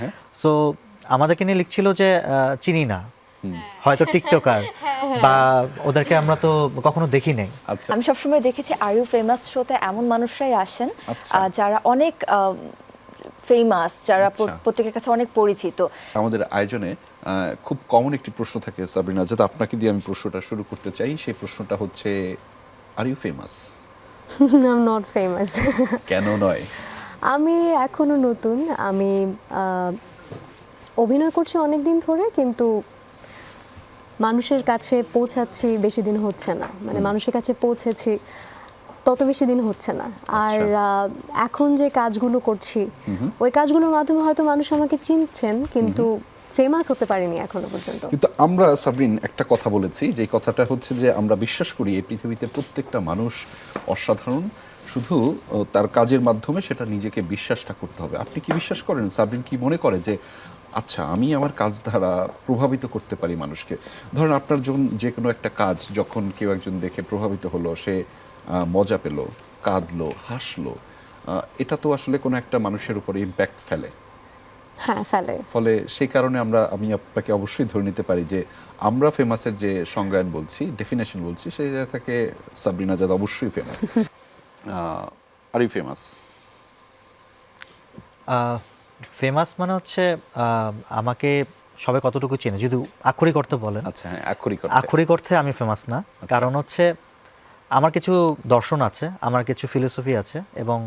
হ্যাঁ। সো আমাদেরকে নিয়ে লিখছিল যে চিনি না। হয়তো টিকটকার। বা ওদেরকে আমরা তো কখনো দেখি নাই। আচ্ছা। আমি সবসময় দেখেছি আর ইউ ফেমাস শোতে এমন মানুষরাই আসেন আচ্ছা। যারা অনেক ফেমাস যারা আচ্ছা। প্রত্যেকের কাছে অনেক পরিচিত। আমাদের আয়োজনে আহ, খুব কমন একটি প্রশ্ন থাকে সাবরিনা যাতে আপনাকে দিয়ে আমি প্রশ্নটা শুরু করতে চাই সেই প্রশ্নটা হচ্ছে are you famous am not famous কেন নয়? আমি এখনও নতুন। আমি অভিনয় করছি অনেক দিন ধরে কিন্তু মানুষের কাছে পৌঁছাচ্ছি বেশি দিন হচ্ছে না। মানে মানুষের কাছে পৌঁছেছি তত বেশি দিন হচ্ছে না। আর এখন যে কাজগুলো করছি ওই কাজগুলোর মাধ্যমে হয়তো মানুষ আমাকে চিনছেন কিন্তু ফেমাস হতে পারিনি এখনও পর্যন্ত। কিন্তু আমরা, সাবরিন, একটা কথা বলেছি, যে কথাটা হচ্ছে যে আমরা বিশ্বাস করি এই পৃথিবীতে প্রত্যেকটা মানুষ অসাধারণ, শুধু তার কাজের মাধ্যমে সেটা নিজেকে বিশ্বাসটা করতে হবে। আপনি কি বিশ্বাস করেন? সাবরিন কি মনে করে যে আচ্ছা আমি আমার কাজ দ্বারা প্রভাবিত করতে পারি মানুষকে? ধরেন, আপনার যখন যে কোনো একটা কাজ, যখন কেউ একজন দেখে প্রভাবিত হলো, সে মজা পেল, কাঁদলো, হাসলো এটা তো আসলে কোনো একটা মানুষের উপরে ইম্প্যাক্ট ফেলে। হ্যাঁ ফেলে। ফলে সেই কারণে আমরা আমি আপনাকে অবশ্যই ধরে নিতে পারি যে আমরা ফেমাসের যে সংজ্ঞায়ন বলছি ডেফিনেশন বলছি সেই জায়গা থেকে সাবরিনা জাদ অবশ্যই famous are you famous famous মানে হচ্ছে আহ, আমাকে সবাই কতটুকু চেনে যদি আক্ষরিক অর্থে বলেন। আচ্ছা হ্যাঁ আক্ষরিক আক্ষরিক অর্থে আমি ফেমাস না। কারণ হচ্ছে আমার কিছু দর্শন আছে আমার কিছু ফিলোসফি আছে এবং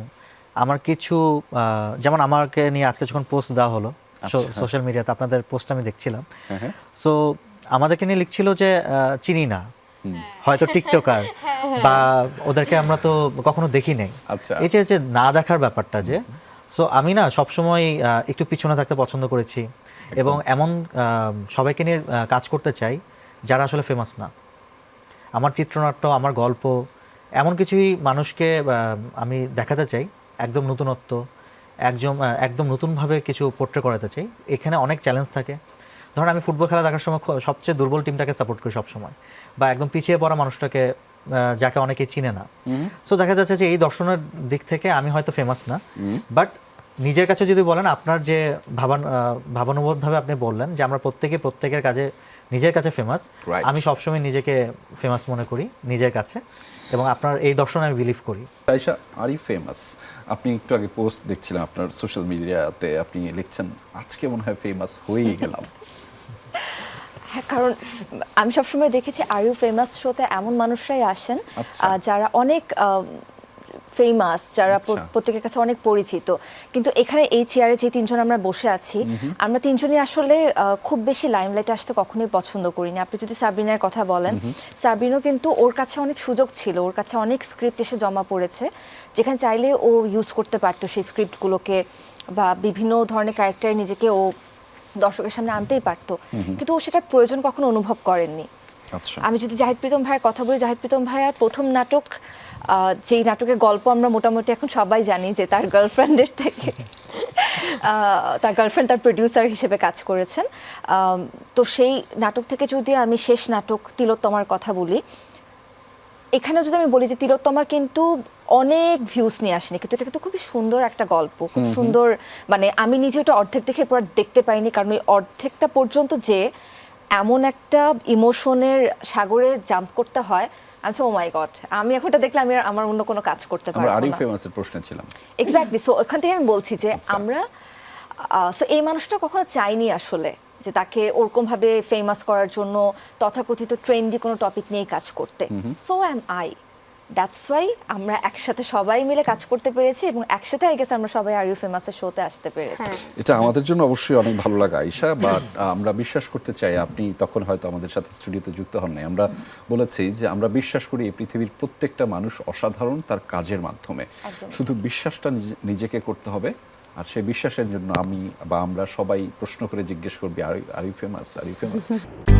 আমার কিছু আহ, যেমন আমাকে নিয়ে আজকে যখন পোস্ট দেওয়া হলো আচ্ছা। সোশ্যাল মিডিয়াতে আপনাদের পোস্ট আমি দেখছিলাম। হ্যাঁ হ্যাঁ। সো আমাদেরকে নিয়ে লিখছিল যে আহ, চিনি না। হয়তো টিকটকার। বা ওদেরকে আমরা তো কখনো দেখি নাই। আচ্ছা। এই যে যে না দেখার ব্যাপারটা যে সো আমি না সবসময় আহ, একটু পিছনে থাকতে পছন্দ করেছি। এবং এমন আহ, সবাইকে নিয়ে কাজ করতে চাই যারা আসলে ফেমাস না। আমার চিত্রনাট্য আমার গল্প এমন কিছুই মানুষকে আহ, আমি দেখাতে চাই একদম নতুনত্ব একদম একদম নতুনভাবে কিছু পোট্রে করাতে চাই। এখানে অনেক চ্যালেঞ্জ থাকে। ধরুন আমি ফুটবল খেলা দেখার সময় সবচেয়ে দুর্বল টিমটাকে সাপোর্ট করি সবসময়। বা একদম পিছিয়ে পড়া মানুষটাকে যাকে অনেকে চিনে না। সো দেখা যাচ্ছে যে এই দর্শনের দিক থেকে আমি হয়তো ফেমাস না। বাট নিজের কাছে যদি বলেন আপনার যে ভাবান ভাবানুবোধভাবে আপনি বললেন যে আমরা প্রত্যেকে প্রত্যেকের কাজে নিজের কাছে ফেমাস আমি সবসময় নিজেকে ফেমাস মনে করি নিজের কাছে। এবং আপনার এই দর্শনে আমি বিলিভ করি। আয়সা আর ইউ ফেমাস আপনি একটু আগে পোস্ট দেখছিলাম আপনার সোশ্যাল মিডিয়াতে আপনি লিখছেন আজকে মনে হয় ফেমাস হয়েই গেলাম। হ্যাঁ কারণ আমি সবসময় দেখেছি আর ইউ ফেমাস শোতে এমন মানুষরাই আসেন আচ্ছা। যারা অনেক ফেমাস যারা আচ্ছা। প্রত্যেকের কাছে অনেক পরিচিত। কিন্তু এখানে এই চেয়ারে যে তিনজন আমরা বসে আছি আমরা তিনজনই আসলে খুব বেশি লাইমলাইটে আসতে কখনোই পছন্দ করিনি। আপনি যদি সাবরিনার কথা বলেন সাবরিনও কিন্তু ওর কাছে অনেক সুযোগ ছিল ওর কাছে অনেক স্ক্রিপ্ট এসে জমা পড়েছে। যেখানে চাইলে ও ইউজ করতে পারতো সেই স্ক্রিপ্টগুলোকে বা বিভিন্ন ধরনের ক্যারেক্টারে নিজেকে ও দর্শকের সামনে আনতেই পারতো। কিন্তু ও সেটার প্রয়োজন কখনো অনুভব করেননি। আমি যদি জাহিদ প্রীতম ভাইয়ের কথা বলি জাহিদ প্রীতম ভাইয়ার প্রথম নাটক যেই নাটকের গল্প আমরা মোটামুটি এখন সবাই জানি যে তার গার্লফ্রেন্ডের থেকে তার গার্লফ্রেন্ড তার প্রডিউসার হিসেবে কাজ করেছেন। তো সেই নাটক থেকে যদি আমি শেষ নাটক তিলোত্তমার কথা বলি এখানে যদি আমি বলি যে তিলোত্তমা কিন্তু অনেক ভিউজ নিয়ে আসেনি কিন্তু এটা কিন্তু খুবই সুন্দর একটা গল্প খুব সুন্দর মানে আমি নিজে ওটা অর্ধেক দেখে পর দেখতে পাইনি কারণ ওই অর্ধেকটা পর্যন্ত যে এমন একটা ইমোশনের সাগরে জাম্প করতে হয়। আচ্ছা ও মাই গড আমি এখন দেখলে আমি আমার অন্য কোনো কাজ করতে পারব না। ফেমাসের প্রশ্ন ছিলাম। এক্স্যাক্টলি সো ওখান থেকে আমি বলছি যে আচ্ছা। আমরা সো এই মানুষটা কখনো চাইনি আসলে যে তাকে ওরকম ভাবে ফেমাস করার জন্য তথাকথিত ট্রেন্ডি কোনো টপিক নিয়ে কাজ করতে। So am I that's why আমরা একসাথে সবাই মিলে কাজ করতে পেরেছি এবং একসাথে আই গেছে আমরা সবাই আর ইউ ফেমাসের শোতে আসতে পেরেছি। হ্যাঁ। এটা আমাদের জন্য অবশ্যই অনেক ভালো লাগা আইসা বাট আমরা বিশ্বাস করতে চাই আপনি তখন হয়তো আমাদের সাথে স্টুডিওতে যুক্ত হন নাই। আমরা বলেছি যে আমরা বিশ্বাস করি এই পৃথিবীর প্রত্যেকটা মানুষ অসাধারণ তার কাজের মাধ্যমে। শুধু বিশ্বাসটা নিজে- নিজেকে করতে হবে আর সেই বিশ্বাসের জন্য আমি বা আমরা সবাই প্রশ্ন করে জিজ্ঞেস করবি are you famous are you famous